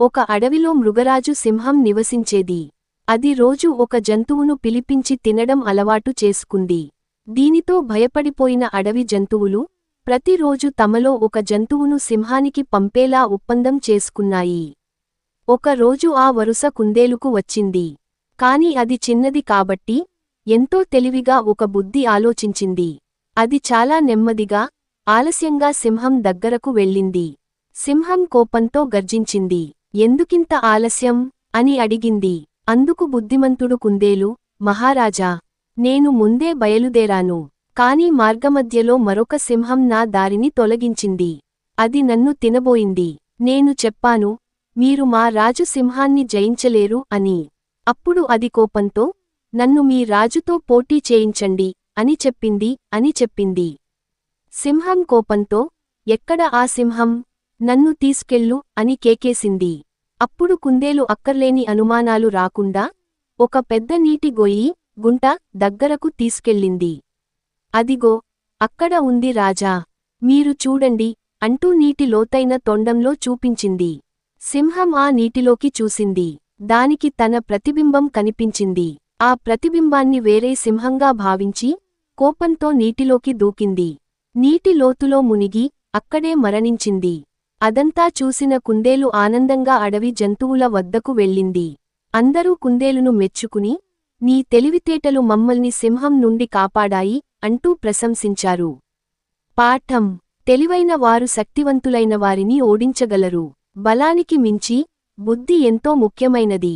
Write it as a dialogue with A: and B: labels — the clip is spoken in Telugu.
A: ఒక అడవిలో మృగరాజు సింహం నివసించేది. అది రోజు ఒక జంతువును పిలిపించి తినడం అలవాటు చేసుకుంది. దీనితో భయపడిపోయిన అడవి జంతువులు ప్రతిరోజు తమలో ఒక జంతువును సింహానికి పంపేలా ఒప్పందం చేసుకున్నాయి. ఒకరోజు ఆ వరుస కుందేలుకు వచ్చింది. కాని అది చిన్నది కాబట్టి ఎంతో తెలివిగా ఒక బుద్ధి ఆలోచించింది. అది చాలా నెమ్మదిగా ఆలస్యంగా సింహం దగ్గరకు వెళ్ళింది. సింహం కోపంతో గర్జించింది. ఎందుకింత ఆలస్యం? అని అడిగింది. అందుకు బుద్ధిమంతుడు కుందేలు మహారాజా నేను ముందే బయలుదేరాను. కాని మార్గమధ్యలో మరొక సింహం నా దారిని తొలగించింది. అది నన్ను తినబోయింది. నేను చెప్పాను మీరు మా రాజు సింహాన్ని జయించలేరు అని. అప్పుడు అది కోపంతో నన్ను మీ రాజుతో పోటీ చేయించండి అని చెప్పింది అని చెప్పింది. సింహం కోపంతో ఎక్కడ ఆ సింహం? నన్ను తీసుకెళ్ళు అని కేకేసింది. అప్పుడు కుందేలు అక్కర్లేని అనుమానాలు రాకుండా ఒక పెద్ద నీటి గొయ్యి గుంట దగ్గరకు తీసుకెళ్ళింది. అదిగో అక్కడ ఉంది రాజా. మీరు చూడండి అంటూ నీటి లోతైన తొండంలో చూపించింది. సింహం ఆ నీటిలోకి చూసింది. దానికి తన ప్రతిబింబం కనిపించింది. ఆ ప్రతిబింబాన్ని వేరే సింహంగా భావించి కోపంతో నీటిలోకి దూకింది. నీటి లోతులో మునిగి అక్కడే మరణించింది. అదంతా చూసిన కుందేలు ఆనందంగా అడవి జంతువుల వద్దకు వెళ్ళింది. అందరూ కుందేలును మెచ్చుకుని నీ తెలివితేటలు మమ్మల్ని సింహం నుండి కాపాడాయి అంటూ ప్రశంసించారు. పాఠం. తెలివైన వారు శక్తివంతులైన వారిని ఓడించగలరు. బలానికి మించి బుద్ధి ఎంతో ముఖ్యమైనది.